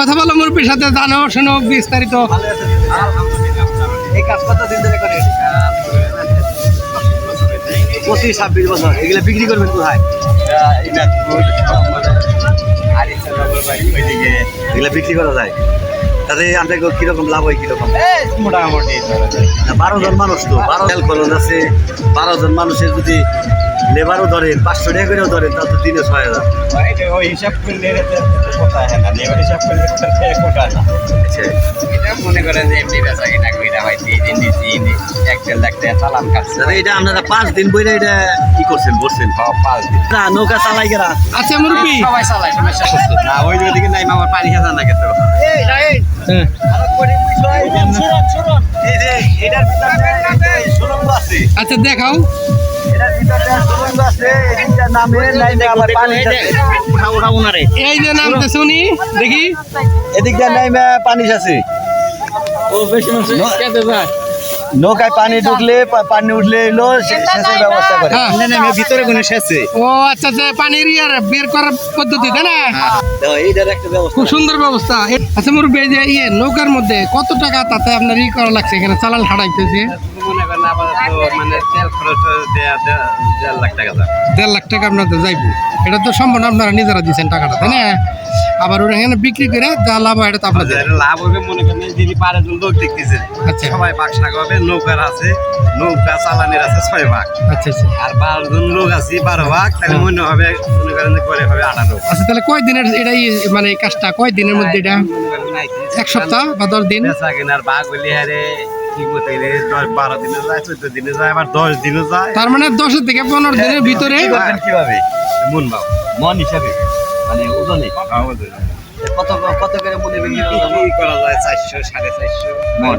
কথা বলো মুরব্বীর সাথে জানো শোনো বিস্তারিত। এই কাজ কত দিন ধরে করেন পঁচিশ ছাব্বিশ বছর। এগুলো বিক্রি করবেন কোথায়? এগুলো বিক্রি করা যায়। তাতে আপনাকে কীরকম লাভ হয় কীরকম? মোটামুটি। বারো জন মানুষ তো। বারো হেল খরচ আছে বারো জন মানুষের যদি লেবারও ধরেন পাঁচশো টাকা করেও ধরেন তা তো দিনে ছয় হাজার। ওই হিসাব করলে কোথায় হ্যাঁ না এবার হিসাব করলে কোথায় না। দেড় লাখ টাকা চালান কাটছে। এটা আপনারা পাঁচ দিন বইটা এটা কি করছেন বসছেন? পাঁচ দিন। না নৌকা চালাই গেরা। আচ্ছা মুরব্বী। সবাই চালায় সমস্যা না ওই দিকে নাই আমার পানি খেতা না খেতে হ্যাঁ। আছে। আচ্ছা দেখাও। আছে আবার পানি আছে উঠা উঠা উনারে এই যে নামতেছে উনি দেখি। এদিকটা নামে পানি আছে ও বেশি মানুষ নৌকায় পানি ঢুকলে পানি উঠলে এলো সেচের ব্যবস্থা করে। হ্যাঁ। ভিতরে কোনো শেষে ও আচ্ছা আচ্ছা পানির ইয়ার বের করার পদ্ধতি তাই না? তো এইটার একটা ব্যবস্থা। খুব সুন্দর ব্যবস্থা। আচ্ছা এই যে ইয়ে নৌকার মধ্যে কত টাকা তাতে আপনার ই করা লাগছে? এখানে চালান হারাইতেছে। মনে করেন আপাতত মানে তেল খরচ দেড় লাখ টাকা আপনাদের যাইব। এটা তো সম্ভব না আপনারা নিজেরা দিচ্ছেন টাকাটা তাই না? আবার ওরা এখানে বিক্রি করে যা লাভ হয় এটা তো আপনাদের। লাভ হবে মনে করেন যিনি পারে জন লোক দেখতেছে। আচ্ছা। সবাই বাঘ শাক হবে নৌকার আছে নৌকা চালানের আছে ছয় ভাগ আচ্ছা আচ্ছা। আর বারো জন লোক আছে বারো ভাগ তাহলে মনে হবে মনে করেন করে হবে আঠারো। আচ্ছা তাহলে কয় দিনের এটা ই- মানে কাজটা? কয় দিনের মধ্যে এটা। এক সপ্তাহ বা দশ দিন? কেনার ভাগ হলে যায় তার মানে দশের থেকে পনেরো দিনের ভিতরে মন ভাব। মন হিসাবে। মানে ওজনে? কত কত করে মনে বিক্রি করা যায়? চারশো সাড়ে চারশো।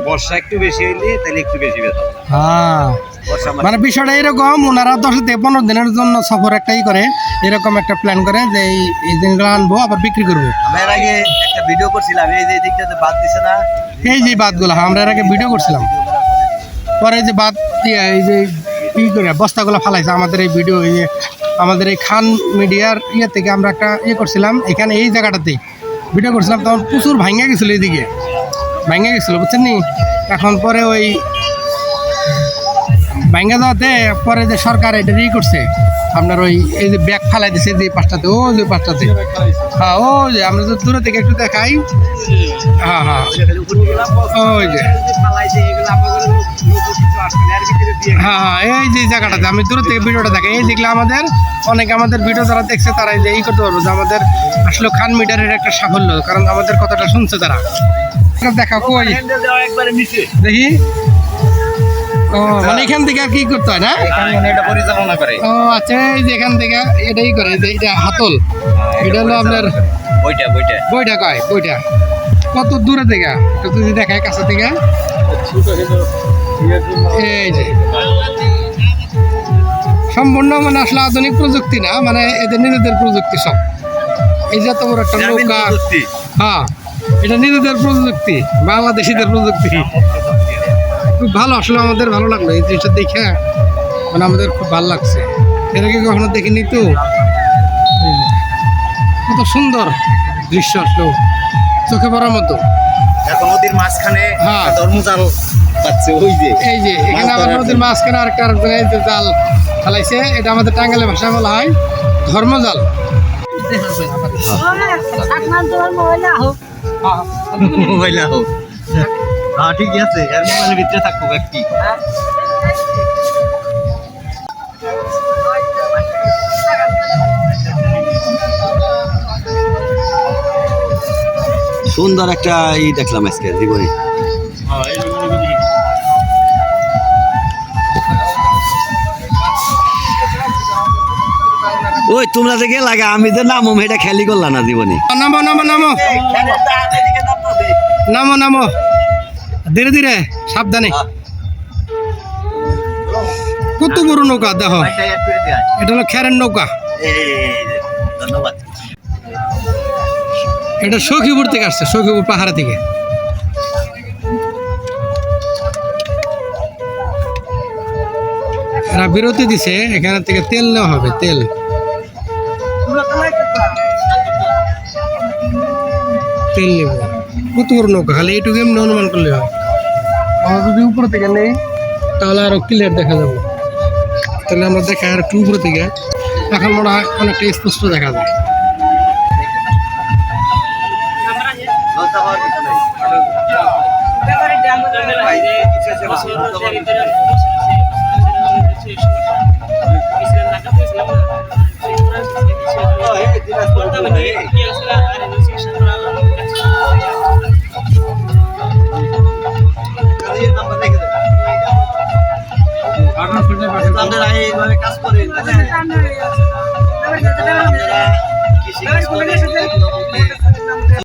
বর্ষা একটু বেশি হইলে তাহলে একটু বেশি বেতন হ্যাঁ। বর্ষা মানে বিষয়টা এরকম ওনারা দশ থেকে পনেরো দিনের জন্য সফর একটাই করে এরকম একটা প্ল্যান করে যে এই জিনিসগুলো আনব আবার বিক্রি করব। আমি এর আগে একটা ভিডিও করছিলাম এই যে দিকটাতে বাদ দিছে না? এই যে বাদগুলো আমরা এর আগে ভিডিও করছিলাম। পরে যে বাদ দিয়ে এই যে ই করে বস্তাগুলো ফালাইছে আমাদের এই ভিডিও এই যে আমাদের এই খান মিডিয়ার ইয়ে থেকে আমরা একটা ইয়ে করছিলাম, এখানে এই জায়গাটাতে। ভিডিও করছিলাম, তখন প্রচুর ভাঙ্গা গেছিল এইদিকে ভাঙ্গা গেছিল, বুঝছেন নি? এখন পরে ওই ভাঙ্গা যাওয়াতে পরে যে সরকার এটা ই করছে, আপনার ওই, এই যে ব্যাগ ফালাই দিছে যে পাঁচটাতে ও যে পাঁচটাতে হ্যাঁ ও যে, আমরা যদি দূরে থেকে একটু দেখাই। হ্যাঁ হ্যাঁ। ওই যে। হ্যাঁ হ্যাঁ এই যে জায়গাটাতে, আমি দূর থেকে ভিডিওটা দেখে এই দেখলে আমাদের, অনেকে আমাদের ভিডিও যারা দেখছে, তারা এই যে এই করতে পারব যে আমাদের আসলে খান মিটারের একটা সাফল্য, কারণ আমাদের কথাটা শুনছে তারা। দেখা কই? দেখি। ও মানে এখান থেকে আর কি করতে হয় না? এটা পরিচালনা করে। ও আচ্ছা এই যে এখান থেকে এটাই করে যে এটা হাতল। এটা হলো আপনার বইটা বইটা। বইটা কয়? বইটা। কত দূরে থেকে? একটু যদি দেখায় কাছে থেকে। এই যে। সম্পূর্ণ মানে আসলে আধুনিক প্রযুক্তি না মানে এদের নিজেদের প্রযুক্তি সব। এই যে এত বড় একটা নৌকা। হ্যাঁ এটা নিজেদের প্রযুক্তি বাংলাদেশিদের প্রযুক্তি। খুব ভালো আসলে আমাদের ভালো লাগল। এই জিনিসটা দেখে মানে আমাদের খুব ভালো লাগছে। এর আগে কখনো দেখিনি তো? কত সুন্দর দৃশ্য আসলো। চোখে পড়ার মতো। এখন নদীর মাঝখানে হ্যাঁ। ধর্মজাল পাচ্ছে ওই যে। এই যে এখানে আবার নদীর মাঝখানে আর কার জাল ফেলাইছে এটা আমাদের টাঙ্গালে ভাষায় বলা হয় ধর্মজাল। মহিলা হোক। হ্যাঁ ঠিক আছে। এর মোবাইলের ভিতরে থাকব ব্যক্তি সুন্দর একটা ই দেখলাম আজকে জীবনে। ওই তোমরা যে গেলা আমি যে নামো এটা খেলি করলাম না জীবনে। নামো নামো নামো। নামো নামো। ধীরে ধীরে, সাবধানে। কত বড় নৌকা, দেখো। এটা হলো খেরের নৌকা। এটা সখীপুর থেকে আসছে, সখীপুর পাহাড়া থেকে। এরা বিরতি দিছে, এখানে থেকে তেল নেওয়া হবে, তেল। তেল নেব। কত বড় নৌকা, খালি এইটুকু এমনি অনুমান করলে হয় আমরা যদি উপর থেকে নেই, তাহলে আরও ক্লিয়ার দেখা যাবে। তাহলে আমরা দেখা আর একটু উপরে থেকে। এখন মনে হয় অনেকটা স্পষ্ট দেখা যায়। আপনারা এইভাবে কাজ করেন